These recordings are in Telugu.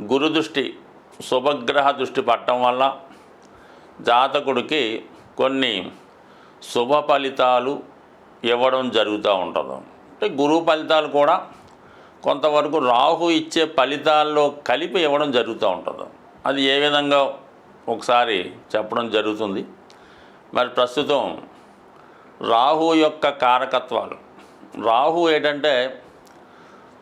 గురు దృష్టి శుభగ్రహ దృష్టి పట్టడం వల్ల జాతకుడికి కొన్ని శుభ ఫలితాలు ఇవ్వడం జరుగుతూ ఉంటుంది. అంటే గురువు ఫలితాలు కూడా కొంతవరకు రాహు ఇచ్చే ఫలితాల్లో కలిపి ఇవ్వడం జరుగుతూ ఉంటుంది. అది ఏ విధంగా ఒకసారి చెప్పడం జరుగుతుంది. మరి ప్రస్తుతం రాహు యొక్క కారకత్వాలు. రాహు ఏంటంటే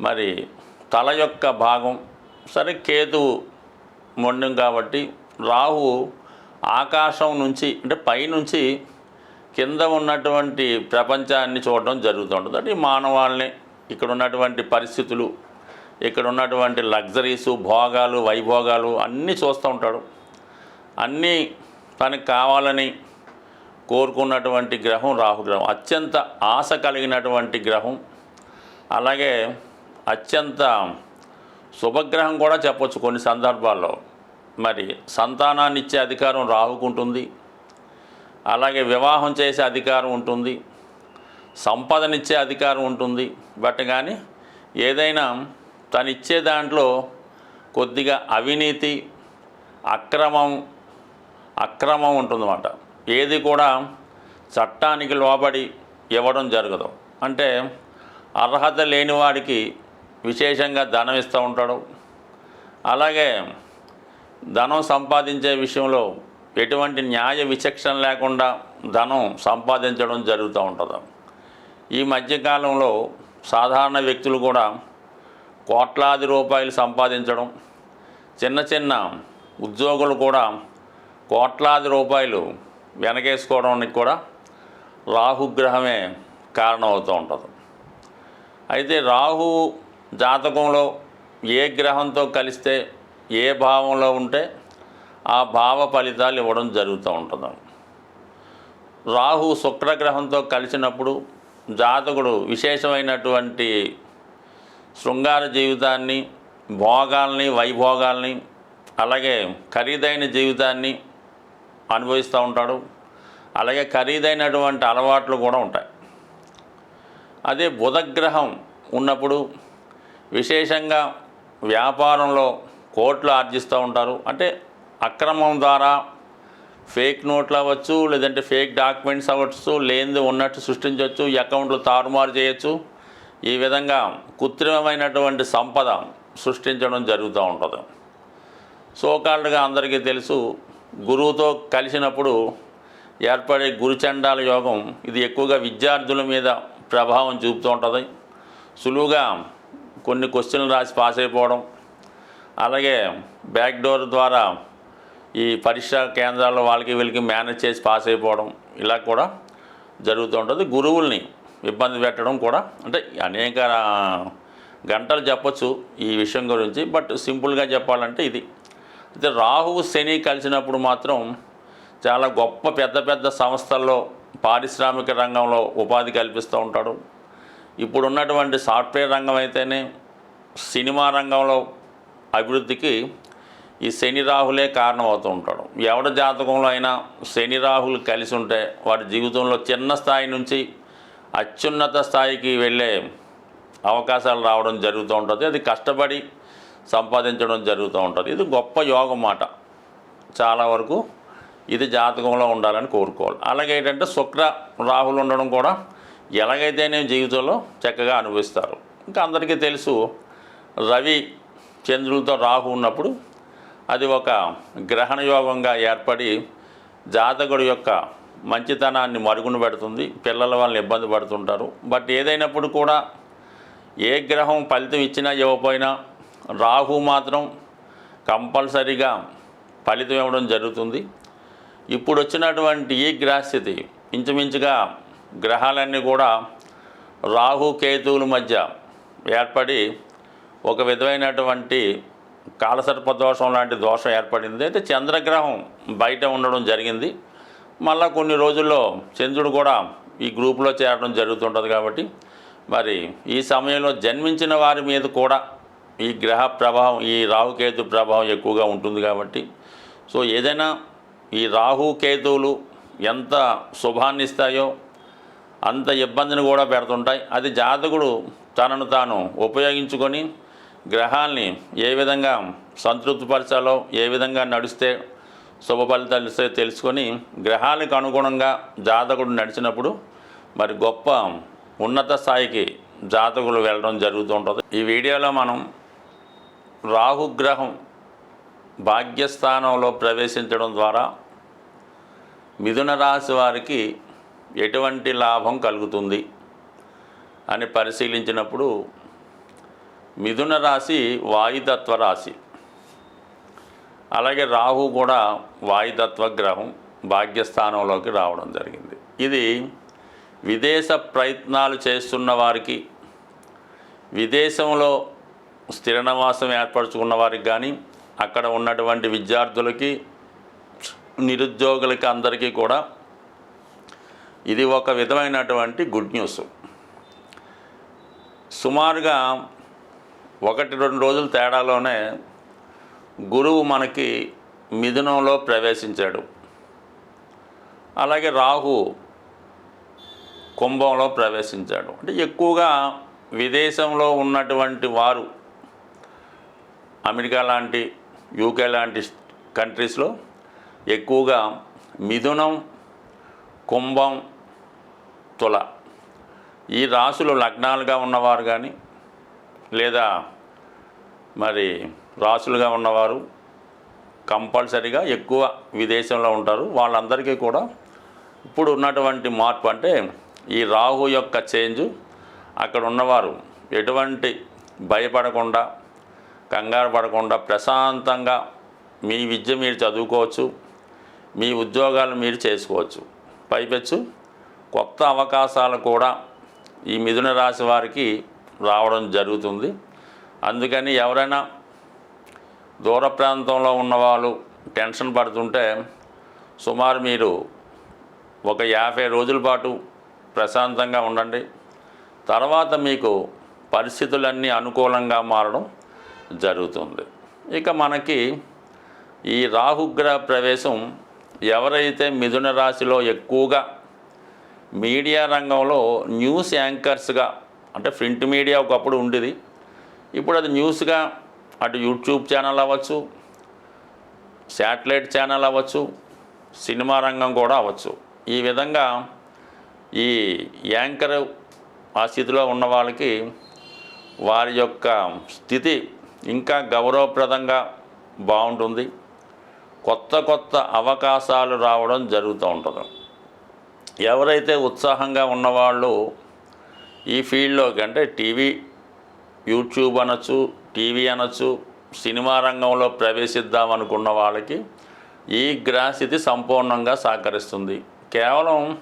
మరి తల యొక్క భాగం సరే కేతువు మొండం కాబట్టి రాహు ఆకాశం నుంచి అంటే పైనుంచి కింద ఉన్నటువంటి ప్రపంచాన్ని చూడడం జరుగుతూ ఉంటుంది అంటే మానవాళ్ళని ఇక్కడ ఉన్నటువంటి పరిస్థితులు ఇక్కడ ఉన్నటువంటి లగ్జరీసు భోగాలు వైభోగాలు అన్నీ చూస్తూ ఉంటాడు. అన్నీ తనకు కావాలని కోరుకున్నటువంటి గ్రహం రాహుగ్రహం అత్యంత ఆశ కలిగినటువంటి గ్రహం. అలాగే అత్యంత శుభగ్రహం కూడా చెప్పొచ్చు కొన్ని సందర్భాల్లో. మరి సంతానాన్ని ఇచ్చే అధికారం రాహుకుంటుంది. అలాగే వివాహం చేసే అధికారం ఉంటుంది. సంపదనిచ్చే అధికారం ఉంటుంది. బట్ కానీ ఏదైనా తను ఇచ్చే దాంట్లో కొద్దిగా అవినీతి అక్రమం అక్రమం ఉంటుందన్నమాట. ఏది కూడా చట్టానికి లోబడి ఇవ్వడం జరగదు. అంటే అర్హత లేని వాడికి విశేషంగా ధనం ఇస్తూ ఉంటాడు. అలాగే ధనం సంపాదించే విషయంలో ఎటువంటి న్యాయ విచక్షణ లేకుండా ధనం సంపాదించడం జరుగుతూ ఉంటుంది. ఈ మధ్యకాలంలో సాధారణ వ్యక్తులు కూడా కోట్లాది రూపాయలు సంపాదించడం చిన్న చిన్న ఉద్యోగులు కూడా కోట్లాది రూపాయలు వెనకేసుకోవడానికి కూడా రాహుగ్రహమే కారణమవుతూ ఉంటుంది. అయితే రాహు జాతకంలో ఏ గ్రహంతో కలిస్తే ఏ భావంలో ఉంటే ఆ భావ ఫలితాలు ఇవ్వడం జరుగుతూ ఉంటుంది. రాహు శుక్రగ్రహంతో కలిసినప్పుడు జాతకుడు విశేషమైనటువంటి శృంగార జీవితాన్ని భోగాల్ని వైభోగాల్ని అలాగే ఖరీదైన జీవితాన్ని అనుభవిస్తూ ఉంటాడు. అలాగే ఖరీదైనటువంటి అలవాట్లు కూడా ఉంటాయి. అదే బుధగ్రహం ఉన్నప్పుడు విశేషంగా వ్యాపారంలో కోట్లు ఆర్జిస్తూ ఉంటారు. అంటే అక్రమం ద్వారా ఫేక్ నోట్లు అవ్వచ్చు లేదంటే ఫేక్ డాక్యుమెంట్స్ అవ్వచ్చు లేనిది ఉన్నట్టు సృష్టించవచ్చు అకౌంట్లు తారుమారు చేయొచ్చు. ఈ విధంగా కృత్రిమమైనటువంటి సంపద సృష్టించడం జరుగుతూ ఉంటుంది. సోకాళ్ళుగా అందరికీ తెలుసు గురువుతో కలిసినప్పుడు ఏర్పడే గురుచండాల యోగం ఇది ఎక్కువగా విద్యార్థుల మీద ప్రభావం చూపుతూ ఉంటుంది. సులువుగా కొన్ని క్వశ్చన్లు రాసి పాస్ అయిపోవడం. అలాగే బ్యాక్ డోర్ ద్వారా ఈ పరీక్షా కేంద్రాల్లో వాళ్ళకి వీళ్ళకి మేనేజ్ చేసి పాస్ అయిపోవడం ఇలా కూడా జరుగుతూ ఉంటుంది. గురువుల్ని ఇబ్బంది పెట్టడం కూడా అంటే అనేక గంటలు చెప్పచ్చు ఈ విషయం గురించి బట్ సింపుల్గా చెప్పాలంటే ఇది. అయితే రాహువు శని కలిసినప్పుడు మాత్రం చాలా గొప్ప పెద్ద పెద్ద సంస్థల్లో పారిశ్రామిక రంగంలో ఉపాధి కల్పిస్తూ ఉంటాడు. ఇప్పుడు ఉన్నటువంటి సాఫ్ట్వేర్ రంగం అయితేనే సినిమా రంగంలో అభివృద్ధికి ఈ శని రాహులే కారణమవుతూ ఉంటాడు. ఎవరి జాతకంలో అయినా శని రాహులు కలిసి ఉంటే వాడి జీవితంలో చిన్న స్థాయి నుంచి అత్యున్నత స్థాయికి వెళ్ళే అవకాశాలు రావడం జరుగుతూ ఉంటుంది. అది కష్టపడి సంపాదించడం జరుగుతూ ఉంటుంది. ఇది గొప్ప యోగం మాట. చాలా వరకు ఇది జాతకంలో ఉండాలని కోరుకోవాలి. అలాగే ఏంటంటే శుక్ర రాహులు ఉండడం కూడా ఎలాగైతేనే జీవితంలో చక్కగా అనుభవిస్తారు ఇంకా అందరికీ తెలుసు రవి చంద్రులతో రాహు ఉన్నప్పుడు అది ఒక గ్రహణ యోగంగా ఏర్పడి జాతకుడు యొక్క మంచితనాన్ని మరుగున పెడుతుంది పిల్లల వాళ్ళని ఇబ్బంది పడుతుంటారు. బట్ ఏదైనప్పుడు కూడా ఏ గ్రహం ఫలితం ఇచ్చినా ఇవ్వకపోయినా రాహు మాత్రం కంపల్సరీగా ఫలితం ఇవ్వడం జరుగుతుంది. ఇప్పుడు వచ్చినటువంటి ఈ గ్రహస్థితి ఇంచుమించుగా గ్రహాలన్నీ కూడా రాహు కేతువుల మధ్య ఏర్పడి ఒక విధమైనటువంటి కాలసర్ప దోషం లాంటి దోషం ఏర్పడింది. అయితే చంద్రగ్రహం బయట ఉండడం జరిగింది. మళ్ళా కొన్ని రోజుల్లో చంద్రుడు కూడా ఈ గ్రూప్లో చేరడం జరుగుతుంటుంది కాబట్టి మరి ఈ సమయంలో జన్మించిన వారి మీద కూడా ఈ గ్రహ ప్రభావం ఈ రాహుకేతు ప్రభావం ఎక్కువగా ఉంటుంది కాబట్టి. సో ఏదైనా ఈ రాహు కేతువులు ఎంత శుభాన్నిస్తాయో అంత ఇబ్బందిని కూడా పెడుతుంటాయి. అది జాతకుడు తనను తాను ఉపయోగించుకొని గ్రహాల్ని ఏ విధంగా సంతృప్తిపరచాలో ఏ విధంగా నడిస్తే శుభ ఫలితాలు ఇస్తాయో తెలుసుకొని గ్రహాలకు అనుగుణంగా జాతకుడు నడిచినప్పుడు మరి గొప్ప ఉన్నత స్థాయికి జాతకులు వెళ్ళడం జరుగుతూ ఉంటుంది ఈ వీడియోలో మనం రాహుగ్రహం భాగ్యస్థానంలో ప్రవేశించడం ద్వారా మిథున రాశి వారికి ఎటువంటి లాభం కలుగుతుంది అని పరిశీలించినప్పుడు మిథున రాశి వాయుతత్వ రాశి. అలాగే రాహు కూడా వాయుతత్వ గ్రహం భాగ్యస్థానంలోకి రావడం జరిగింది. ఇది విదేశ ప్రయత్నాలు చేస్తున్న వారికి విదేశంలో స్థిర నివాసం ఏర్పరచుకున్న వారికి కానీ అక్కడ ఉన్నటువంటి విద్యార్థులకి నిరుద్యోగులకి అందరికీ కూడా ఇది ఒక విధమైనటువంటి గుడ్ న్యూస్. సుమారుగా ఒకటి రెండు రోజుల తేడాలోనే గురువు మనకి మిథునంలో ప్రవేశించాడు. అలాగే రాహు కుంభంలో ప్రవేశించాడు. అంటే ఎక్కువగా విదేశంలో ఉన్నటువంటి వారు అమెరికా లాంటి యూకే లాంటి కంట్రీస్లో ఎక్కువగా మిథునం కుంభం తుల ఈ రాసులు లగ్నాలుగా ఉన్నవారు కానీ లేదా మరి రాసులుగా ఉన్నవారు కంపల్సరీగా ఎక్కువ విదేశంలో ఉంటారు. వాళ్ళందరికీ కూడా ఇప్పుడు ఉన్నటువంటి మార్పు అంటే ఈ రాహు యొక్క చేంజ్ అక్కడ ఉన్నవారు ఎటువంటి భయపడకుండా కంగారు పడకుండా ప్రశాంతంగా మీ విద్య మీరు చదువుకోవచ్చు మీ ఉద్యోగాలు మీరు చేసుకోవచ్చు. పైపెచ్చు. కొత్త అవకాశాలు కూడా ఈ మిథున రాశి వారికి రావడం జరుగుతుంది. అందుకని ఎవరైనా దూర ప్రాంతంలో ఉన్నవాళ్ళు టెన్షన్ పడుతుంటే సుమారు మీరు ఒక యాభై రోజుల పాటు ప్రశాంతంగా ఉండండి. తర్వాత మీకు పరిస్థితులన్నీ అనుకూలంగా మారడం జరుగుతుంది. ఇక మనకి ఈ రాహుగ్రహ ప్రవేశం ఎవరైతే మిథున రాశిలో ఎక్కువగా మీడియా రంగంలో న్యూస్ యాంకర్స్గా అంటే ప్రింట్ మీడియా ఒకప్పుడు ఉండేది. ఇప్పుడు అది న్యూస్గా అటు యూట్యూబ్ ఛానల్ అవ్వచ్చు శాటిలైట్ ఛానల్ అవ్వచ్చు సినిమా రంగం కూడా అవ్వచ్చు. ఈ విధంగా ఈ యాంకర్ ఆ స్థితిలో ఉన్న వాళ్ళకి వారి యొక్క స్థితి ఇంకా గౌరవప్రదంగా బాగుంటుంది. కొత్త కొత్త అవకాశాలు రావడం జరుగుతూ ఉంటుంది. ఎవరైతే ఉత్సాహంగా ఉన్నవాళ్ళు ఈ ఫీల్డ్లోకి అంటే టీవీ యూట్యూబ్ అనొచ్చు టీవీ అనొచ్చు సినిమా రంగంలో ప్రవేశిద్దాం అనుకున్న వాళ్ళకి ఈ గ్రహస్థితి సంపూర్ణంగా సహకరిస్తుంది. కేవలం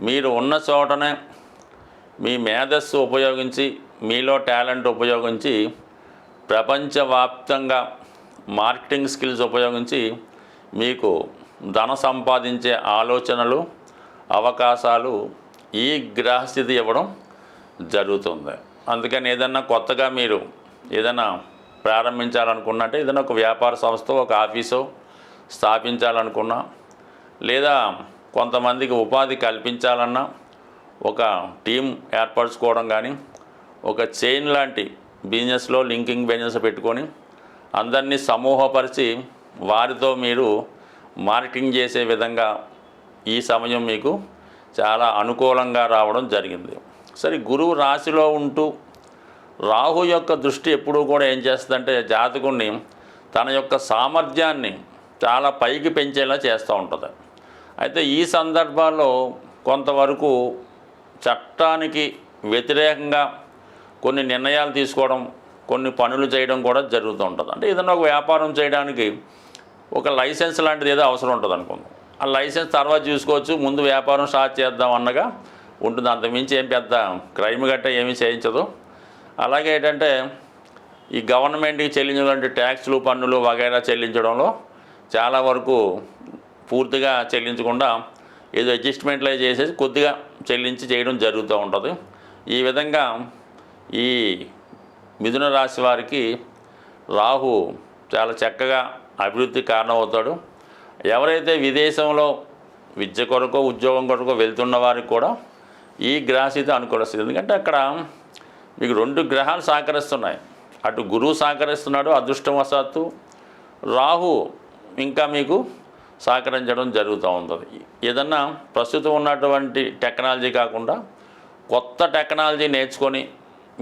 మీరు ఉన్న చోటనే మీ మేధస్సు ఉపయోగించి మీలో టాలెంట్ ఉపయోగించి ప్రపంచవ్యాప్తంగా మార్కెటింగ్ స్కిల్స్ ఉపయోగించి మీకు ధన సంపాదించే ఆలోచనలు అవకాశాలు ఈ గ్రహస్థితి ఇవ్వడం జరుగుతుంది. అందుకని ఏదన్నా కొత్తగా మీరు ఏదైనా ప్రారంభించాలనుకున్నట్టే ఏదైనా ఒక వ్యాపార సంస్థ ఒక ఆఫీసో స్థాపించాలనుకున్నా లేదా కొంతమందికి ఉపాధి కల్పించాలన్నా ఒక టీం ఏర్పరచుకోవడం కానీ ఒక చైన్ లాంటి బిజినెస్లో లింకింగ్ బిజినెస్ పెట్టుకొని అందరినీ సమూహపరిచి వారితో మీరు మార్కెటింగ్ చేసే విధంగా ఈ సమయం మీకు చాలా అనుకూలంగా రావడం జరిగింది. సరే గురువు రాశిలో ఉంటూ రాహు యొక్క దృష్టి ఎప్పుడూ కూడా ఏం చేస్తుందంటే జాతకుణ్ణి తన యొక్క సామర్థ్యాన్ని చాలా పైకి పెంచేలా చేస్తూ ఉంటుంది. అయితే ఈ సందర్భాల్లో కొంతవరకు చట్టానికి వ్యతిరేకంగా కొన్ని నిర్ణయాలు తీసుకోవడం కొన్ని పనులు చేయడం కూడా జరుగుతూ ఉంటుంది. అంటే ఏదైనా ఒక వ్యాపారం చేయడానికి ఒక లైసెన్స్ లాంటిది ఏదో అవసరం ఉంటుంది అనుకుందాం ఆ లైసెన్స్ తర్వాత చూసుకోవచ్చు ముందు వ్యాపారం స్టార్ట్ చేద్దాం అన్నగా ఉంటుంది. అంతకుమించి ఏం పెద్ద క్రైమ్ గట్ట ఏమీ చేయించదు. అలాగే ఏంటంటే ఈ గవర్నమెంట్కి చెల్లించినటువంటి ట్యాక్స్లు పన్నులు వగైరా చెల్లించడంలో చాలా వరకు పూర్తిగా చెల్లించకుండా ఏదో అడ్జస్ట్మెంట్లు చేసేసి కొద్దిగా చెల్లించి చేయడం జరుగుతూ ఉంటుంది. ఈ విధంగా ఈ మిథున రాశి వారికి రాహు చాలా చక్కగా అభివృద్ధి కారణమవుతాడు. ఎవరైతే విదేశంలో విద్య కొరకు ఉద్యోగం కొరకు వెళ్తున్న వారికి కూడా ఈ గ్రహస్థితి అనుకూలిస్తుంది. ఎందుకంటే అక్కడ మీకు రెండు గ్రహాలు సహకరిస్తున్నాయి. అటు గురువు సహకరిస్తున్నాడు అదృష్టవశాత్తు రాహు ఇంకా మీకు సహకరించడం జరుగుతూ ఉంటుంది. ఏదన్నా ప్రస్తుతం ఉన్నటువంటి టెక్నాలజీ కాకుండా కొత్త టెక్నాలజీ నేర్చుకొని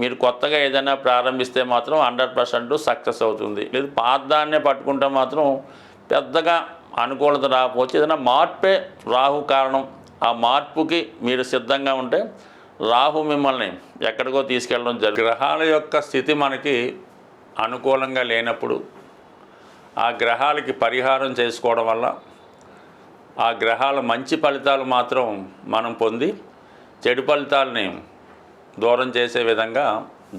మీరు కొత్తగా ఏదైనా ప్రారంభిస్తే మాత్రం హండ్రెడ్ పర్సెంట్ సక్సెస్ అవుతుంది. లేదు పాతదాన్నే పట్టుకుంటే మాత్రం పెద్దగా అనుకూలత రాకపోవచ్చు. ఏదైనా మార్పే రాహు కారణం. ఆ మార్పుకి మీరు సిద్ధంగా ఉంటే రాహు మిమ్మల్ని ఎక్కడికో తీసుకెళ్ళడం జరుగుతుంది గ్రహాల యొక్క స్థితి మనకి అనుకూలంగా లేనప్పుడు ఆ గ్రహాలకి పరిహారం చేసుకోవడం వల్ల ఆ గ్రహాల మంచి ఫలితాలు మాత్రం మనం పొంది చెడు ఫలితాలని దూరం చేసే విధంగా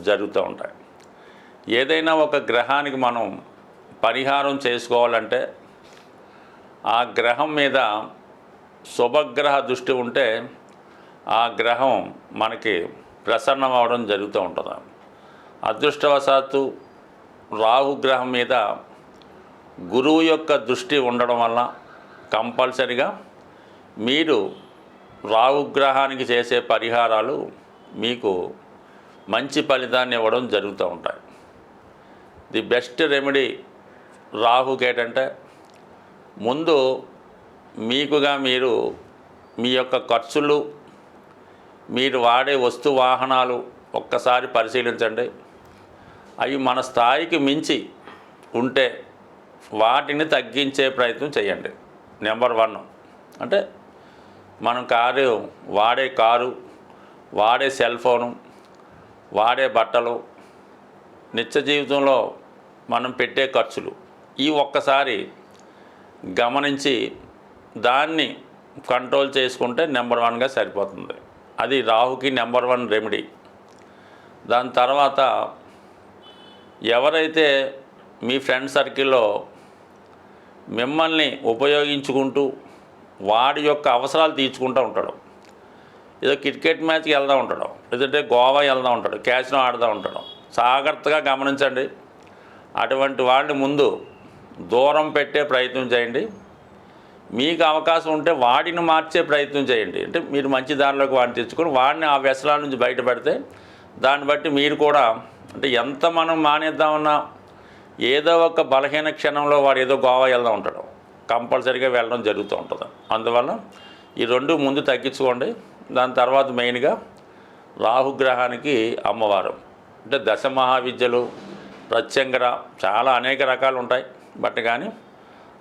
జరుగుతూ ఉంటాయి. ఏదైనా ఒక గ్రహానికి మనం పరిహారం చేసుకోవాలంటే ఆ గ్రహం మీద శుభగ్రహ దృష్టి ఉంటే ఆ గ్రహం మనకి ప్రసన్నం అవడం జరుగుతూ ఉంటుంది. అదృష్టవశాత్తు రాహుగ్రహం మీద గురువు యొక్క దృష్టి ఉండడం వల్ల కంపల్సరిగా మీరు రాహుగ్రహానికి చేసే పరిహారాలు మీకు మంచి ఫలితాన్ని ఇవ్వడం జరుగుతూ ఉంటాయి. ది బెస్ట్ రెమెడీ రాహుకి ఏంటంటే ముందు మీకుగా మీరు మీ యొక్క ఖర్చులు మీరు వాడే వస్తు వాహనాలు ఒక్కసారి పరిశీలించండి. అవి మన స్థాయికి మించి ఉంటే వాటిని తగ్గించే ప్రయత్నం చేయండి. Number one. అంటే మనం కారు వాడే కారు వాడే సెల్ ఫోను వాడే బట్టలు నిత్య జీవితంలో మనం పెట్టే ఖర్చులు ఈ ఒక్కసారి గమనించి దాన్ని కంట్రోల్ చేసుకుంటే నెంబర్ వన్గా సరిపోతుంది. అది రాహుకి నెంబర్ వన్ రెమెడీ. దాని తర్వాత ఎవరైతే మీ ఫ్రెండ్ సర్కిల్లో మిమ్మల్ని ఉపయోగించుకుంటూ వాడి యొక్క అవసరాలు తీర్చుకుంటూ ఉంటాడు. ఏదో క్రికెట్ మ్యాచ్కి వెళ్తూ ఉంటాడు. లేదంటే గోవా వెళ్తూ ఉంటాడు. క్యాచ్లో ఆడుతూ ఉంటాడు. జాగ్రత్తగా గమనించండి. అటువంటి వాళ్ళని ముందు దూరం పెట్టే ప్రయత్నం చేయండి. మీకు అవకాశం ఉంటే వాడిని మార్చే ప్రయత్నం చేయండి. అంటే మీరు మంచి దారిలోకి వాడిని తెచ్చుకొని వాడిని ఆ వ్యసనాల నుంచి బయటపెడితే దాన్ని బట్టి మీరు కూడా అంటే ఎంత మనం మానేద్దామన్నా ఏదో ఒక బలహీన క్షణంలో వాడు ఏదో గోవా వెళ్దాం ఉంటాడు. కంపల్సరీగా వెళ్ళడం జరుగుతూ ఉంటుంది. అందువల్ల ఈ రెండు ముందు తగ్గించుకోండి. దాని తర్వాత మెయిన్గా రాహుగ్రహానికి అమ్మవారు. అంటే దశ మహావిద్యలు ప్రత్యంగర చాలా అనేక రకాలు ఉంటాయి. బట్ కానీ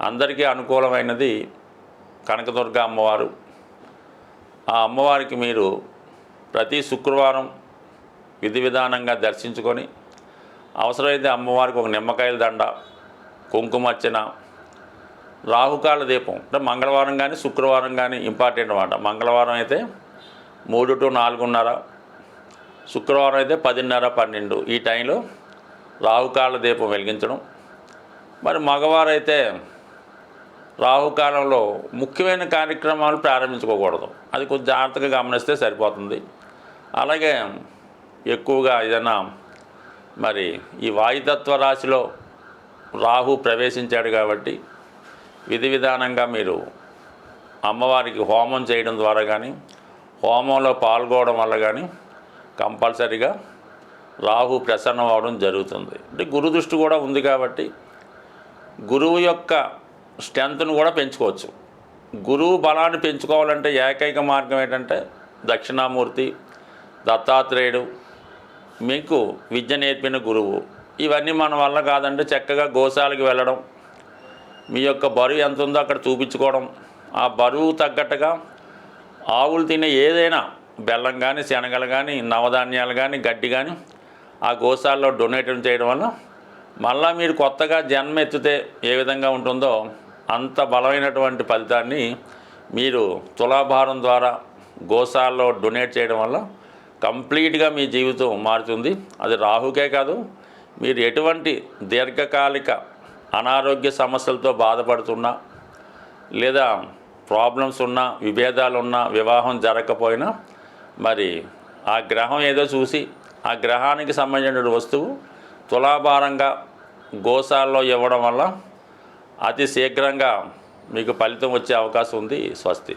అందరికీ అనుకూలమైనది కనకదుర్గ అమ్మవారు. ఆ అమ్మవారికి మీరు ప్రతి శుక్రవారం విధి విధానంగా దర్శించుకొని అవసరమైతే అమ్మవారికి ఒక నిమ్మకాయల దండ కుంకుమర్చన రాహుకాల దీపం అంటే మంగళవారం కానీ శుక్రవారం కానీ ఇంపార్టెంట్ అనమాట మంగళవారం అయితే మూడు టు నాలుగున్నర శుక్రవారం అయితే పదిన్నర పన్నెండు ఈ టైంలో రాహుకాల దీపం వెలిగించడం. మరి మగవారైతే రాహుకాలంలో ముఖ్యమైన కార్యక్రమాలు ప్రారంభించుకోకూడదు. అది కొంచెం జాగ్రత్తగా గమనిస్తే సరిపోతుంది. అలాగే ఎక్కువగా ఏదైనా మరి ఈ వాయుతత్వ రాశిలో రాహు ప్రవేశించాడు కాబట్టి విధి విధానంగా మీరు అమ్మవారికి హోమం చేయడం ద్వారా కానీ హోమంలో పాల్గొనడం వల్ల కానీ కంపల్సరిగా రాహు ప్రసన్నం అవడం జరుగుతుంది. అంటే గురుదృష్టి కూడా ఉంది కాబట్టి గురువు యొక్క స్ట్రెంత్ను కూడా పెంచుకోవచ్చు. గురువు బలాన్ని పెంచుకోవాలంటే ఏకైక మార్గం ఏంటంటే దక్షిణామూర్తి దత్తాత్రేయుడు మీకు విద్య నేర్పిన గురువు. ఇవన్నీ మన వల్ల కాదంటే చక్కగా గోశాలకు వెళ్ళడం మీ యొక్క బరువు ఎంత ఉందో అక్కడ చూపించుకోవడం. ఆ బరువు తగ్గట్టుగా ఆవులు తినే ఏదైనా బెల్లం కానీ శనగలు కానీ నవధాన్యాలు కానీ గడ్డి కానీ ఆ గోశాలలో డొనేట్ చేయడం వల్ల మళ్ళా మీరు కొత్తగా జన్మ ఎత్తితే ఏ విధంగా ఉంటుందో అంత బలమైనటువంటి ఫలితాన్ని మీరు తులాభారం ద్వారా గోశాలలో డొనేట్ చేయడం వల్ల కంప్లీట్గా మీ జీవితం మారుతుంది. అది రాహుకే కాదు మీరు ఎటువంటి దీర్ఘకాలిక అనారోగ్య సమస్యలతో బాధపడుతున్నా లేదా ప్రాబ్లమ్స్ ఉన్నా విభేదాలు ఉన్నా వివాహం జరగకపోయినా మరి ఆ గ్రహం ఏదో చూసి ఆ గ్రహానికి సంబంధించిన వస్తువు తులాభారంగా గోశాలలో ఇవ్వడం వల్ల అతి శీఘ్రంగా మీకు ఫలితం వచ్చే అవకాశం ఉంది స్వస్తి.